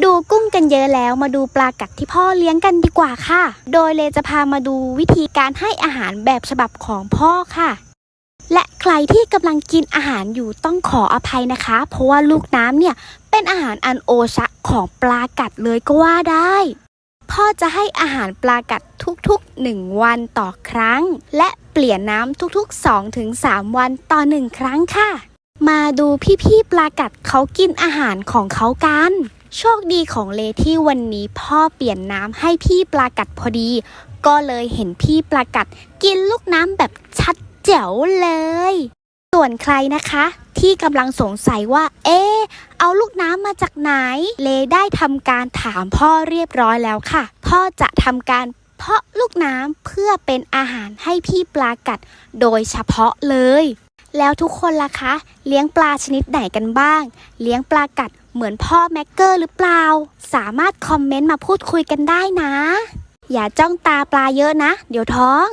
ดูกุ้งกันเยอะแล้วมาดูปลากัดที่พ่อเลี้ยงกันดีกว่าค่ะ โดยเลจะพามาดูวิธีการให้อาหารแบบฉบับของพ่อค่ะ และใครที่กำลังกินอาหารอยู่ต้องขออภัยนะคะ เพราะว่าลูกน้ำเนี่ยเป็นอาหารอันโอชะของปลากัดเลยก็ว่าได้ พ่อจะให้อาหารปลากัดทุกๆ 1 วันต่อครั้ง และเปลี่ยนน้ำทุกๆ 2-3 วันต่อ 1 ครั้งค่ะ มาดูพี่ๆปลากัดเขากินอาหารของเขากัน โชคดีของเลที่วันนี้พ่อเปลี่ยนน้ำให้พี่ปลากัดพอดี ก็เลยเห็นพี่ปลากัดกินลูกน้ำแบบชัดแจ๋วเลย ส่วนใครนะคะ ที่กำลังสงสัยว่า เอ๊เอาลูกน้ำมาจากไหน เลได้ทำการถามพ่อเรียบร้อยแล้วค่ะ พ่อจะทำการเพาะลูกน้ำเพื่อเป็นอาหารให้พี่ปลากัดโดยเฉพาะเลย แล้วทุกคนล่ะคะ เลี้ยงปลาชนิดไหนกันบ้าง เลี้ยงปลากัดเหมือนพ่อแม็กเกอร์หรือเปล่า สามารถคอมเมนต์มาพูดคุยกันได้นะ อย่าจ้องตาปลาเยอะนะ เดี๋ยวท้อง